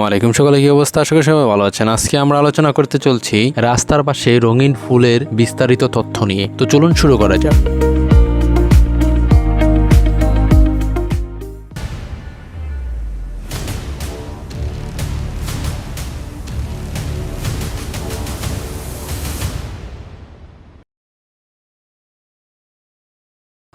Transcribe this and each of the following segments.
ওয়ালাইকুম, সকলে কি অবস্থা? আশা করি সবাই ভালো আছেন। আজকে আমরা আলোচনা করতে চলছি রাস্তার পাশে রঙিন ফুলের বিস্তারিত তথ্য নিয়ে। তো চলুন শুরু করা যাক।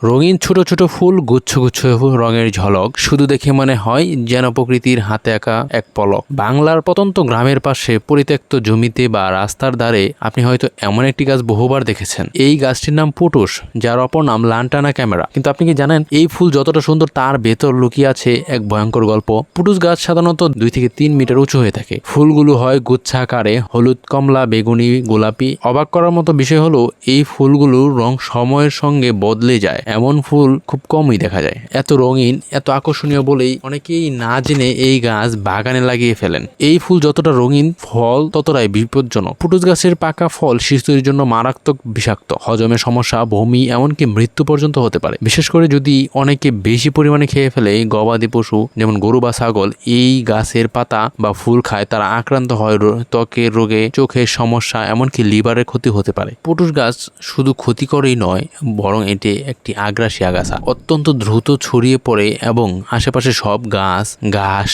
রঙিন ছোট ছোট ফুল গুচ্ছ গুচ্ছ রঙের ঝলক, শুধু দেখে মনে হয় যেন প্রকৃতির হাতে আঁকা এক পলক। বাংলার প্রত্যন্ত গ্রামের পাশে পরিত্যক্ত জমিতে বা রাস্তার ধারে আপনি হয়তো এমন একটি গাছ বহুবার দেখেছেন। এই গাছটির নাম পুটুস, যার অপর নাম লান্টানা ক্যামেরা। কিন্তু আপনি কি জানেন, এই ফুল যতটা সুন্দর তার ভেতর লুকিয়ে আছে এক ভয়ঙ্কর গল্প। পুটুস গাছ সাধারণত দুই থেকে তিন মিটার উঁচু হয়ে থাকে। ফুলগুলো হয় গুচ্ছাকারে হলুদ, কমলা, বেগুনি, গোলাপি। অবাক করার মতো বিষয় হলো, এই ফুলগুলোর রং সময়ের সঙ্গে বদলে যায়। এমন ফুল খুব কমই দেখা যায়। এত রঙিন, এত আকর্ষণীয় বলেই অনেকেই না জেনে এই গাছ বাগানে লাগিয়ে ফেলেন। এই ফুল যতটা রঙিন ফল, ততটাই বিপজ্জনক। পুটুস গাছের পাকা ফল শিশুদের জন্য মারাত্মক বিষাক্ত। হজমের সমস্যা, বমি, এমনকি মৃত্যু পর্যন্ত হতে পারে। বিশেষ করে যদি অনেকে বেশি পরিমাণে খেয়ে ফেলে গবাদি পশু, যেমন গরু বা ছাগল, এই গাছের পাতা বা ফুল খায়, তারা আক্রান্ত হয় ত্বকের রোগে, চোখের সমস্যা, এমনকি লিভারের ক্ষতি হতে পারে। পটুস গাছ শুধু ক্ষতিকরই নয়, বরং এটি একটি আগ্রাসী আগাছা। অত্যন্ত দ্রুত ছড়িয়ে পড়ে এবং আশেপাশে সব গাছ ঘাস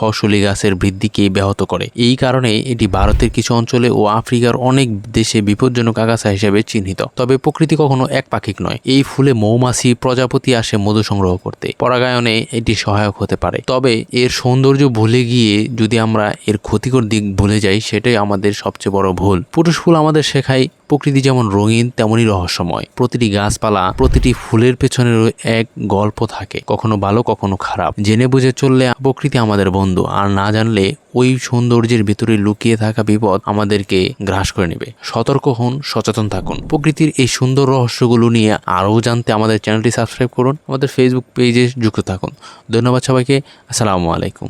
ফসলি গাছের বৃদ্ধিকে ব্যাহত করে। এই কারণে এটি ভারতের কিছু অঞ্চলে ও আফ্রিকার অনেক দেশে বিপজ্জনক আগাছা হিসেবে চিহ্নিত। তবে প্রকৃতি কখনো এক পাখিক নয়। এই ফুলে মৌমাছি, প্রজাপতি আসে মধু সংগ্রহ করতে। পরাগায়নে এটি সহায়ক হতে পারে। তবে এর সৌন্দর্য ভুলে গিয়ে যদি আমরা এর ক্ষতিকর দিক ভুলে যাই, সেটাই আমাদের সবচেয়ে বড় ভুল। পুরুষ ফুল আমাদের শেখায়, প্রকৃতি যেমন রঙিন, তেমনই রহস্যময়। প্রতিটি গাছপালা, প্রতিটি ফুলের পেছনে এক গল্প থাকে, কখনো ভালো, কখনো খারাপ। জেনে বুঝে চললে প্রকৃতি আমাদের বন্ধু। আর না জানলে ওই সৌন্দর্যের ভিতরে লুকিয়ে থাকা বিপদ আমাদেরকে গ্রাস করে নেবে। সতর্ক হন, সচেতন থাকুন। প্রকৃতির এই সুন্দর রহস্যগুলো নিয়ে আরও জানতে আমাদের চ্যানেলটি সাবস্ক্রাইব করুন, আমাদের ফেসবুক পেজে যুক্ত থাকুন। ধন্যবাদ সবাইকে, আসসালামু আলাইকুম।